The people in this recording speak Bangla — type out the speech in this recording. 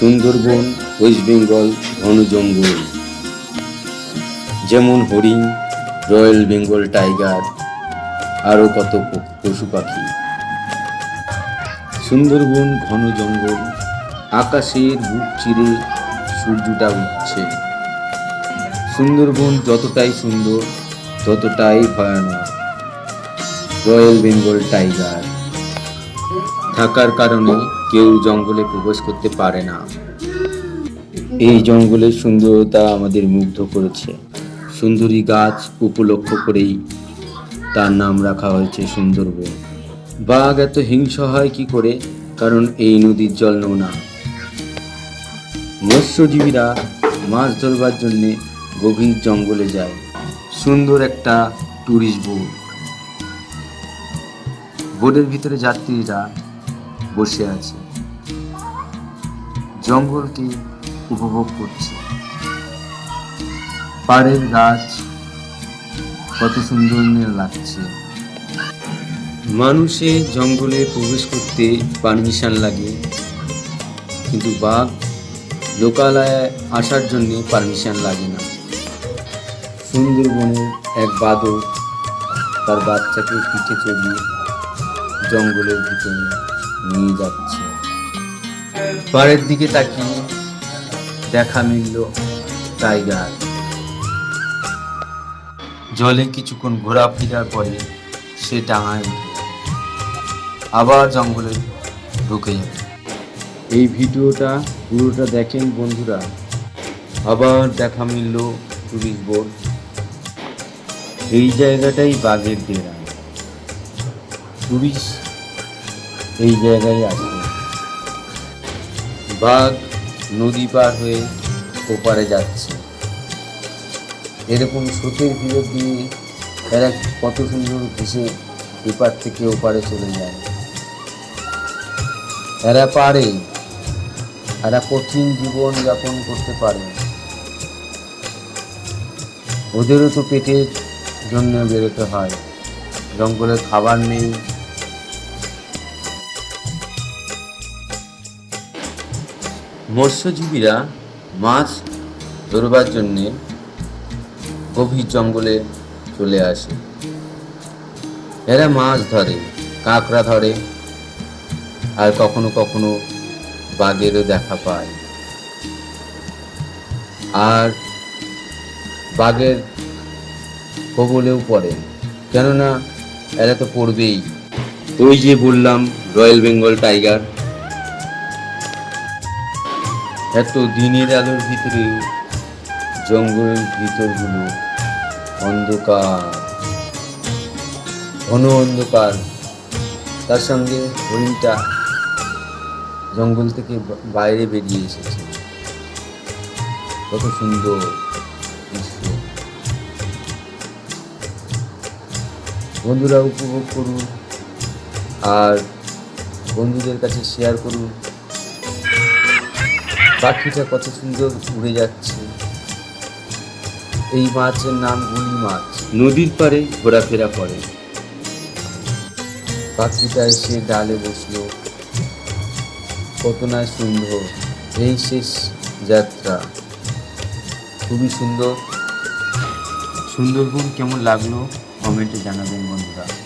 সুন্দরবন, ওয়েস্ট বেঙ্গল ঘন জঙ্গল যেমন হরিণ রয়্যাল বেঙ্গল টাইগার, আরও কত পশু পাখি। সুন্দরবন ঘন জঙ্গল আকাশের বুক চিরে সূর্যটা উঠছে। সুন্দরবন যতটাই সুন্দর, ততটাই ভয়ানক। Royal Bengal tiger. থাকার কারণে কেউ জঙ্গলে প্রবেশ করতে পারে না। এই জঙ্গলের সুন্দরতা আমাদের মুগ্ধ করেছে। সুন্দরী গাছ উপলক্ষ করেই তার নাম রাখা হয়েছে সুন্দরবন। বাঘ এত হিংস হয় কি করে? কারণ এই নদীর জল নোনা মৎস্যজীবীরা মাছ ধরবার জন্যে গভীর জঙ্গলে যায়। সুন্দর একটা ট্যুরিস্ট বোট বোটের ভিতরে যাত্রীরা বসে আছে। জঙ্গলকে উপভোগ করছে। পাড়ের গাছ কত সুন্দর লাগছে। মানুষের জঙ্গলে প্রবেশ করতে পারমিশন লাগে, কিন্তু বাঘ লোকালয়ে আসার জন্য পারমিশন লাগে না। সুন্দরবনের এক বাদক তার বাচ্চাকে পিঠে চড়িয়ে জঙ্গলের ভিতরে নিয়ে যাচ্ছে। পাড়ের দিকে তাকিয়ে দেখা মিলল টাইগার। জলে কিছুক্ষণ ঘোরাফেরার পরে সে ডাঙায় উঠে আবার জঙ্গলে ঢুকে যাবে এই ভিডিওটা পুরোটা দেখেন বন্ধুরা। আবার দেখা মিলল টুরিস্ট বোর্ড এই জায়গাটাই বাঘের ডেরা টুরিস্ট এই জায়গায় আসে বাঘ নদী পার হয়ে ওপারে যাচ্ছে। এরকম স্রোতের ভিড় দিয়ে এরা কত সুন্দর ভেসে এপার থেকে ওপারে চলে যায়। এরা পারে, এরা কঠিন জীবন যাপন করতে পারে। ওদেরও তো পেটের জন্য বেরোতে হয়। জঙ্গলে খাবার নেই। মৎস্যজীবীরা মাছ ধরবার জন্যে গভীর জঙ্গলে চলে আসে। এরা মাছ ধরে, কাঁকড়া ধরে, আর কখনো কখনো বাঘেরও দেখা পায়। আর বাঘের কবলেও পড়ে, কেননা এরা তো পড়বেই। ওই যে বললাম, রয়্যাল বেঙ্গল টাইগার এত দিনের আলোর ভিতরে, জঙ্গলের ভিতরগুলো অন্ধকার, ঘন অন্ধকার। তার সঙ্গে হরিণটা জঙ্গল থেকে বাইরে বেরিয়ে এসেছে। কত সুন্দর বন্ধুরা, উপভোগ করুন আর বন্ধুদের কাছে শেয়ার করুন। পাখিটা কত সুন্দর উড়ে যাচ্ছে। এই মাছের নাম গুলি মাছ। নদীর পাড়ে ঘোরাফেরা করে। পাখিটা এসে ডালে বসল। কত না সুন্দর এই শেষ যাত্রা। খুবই সুন্দর। সুন্দরবন কেমন লাগল? কমেন্টে জানাবেন বন্ধুরা।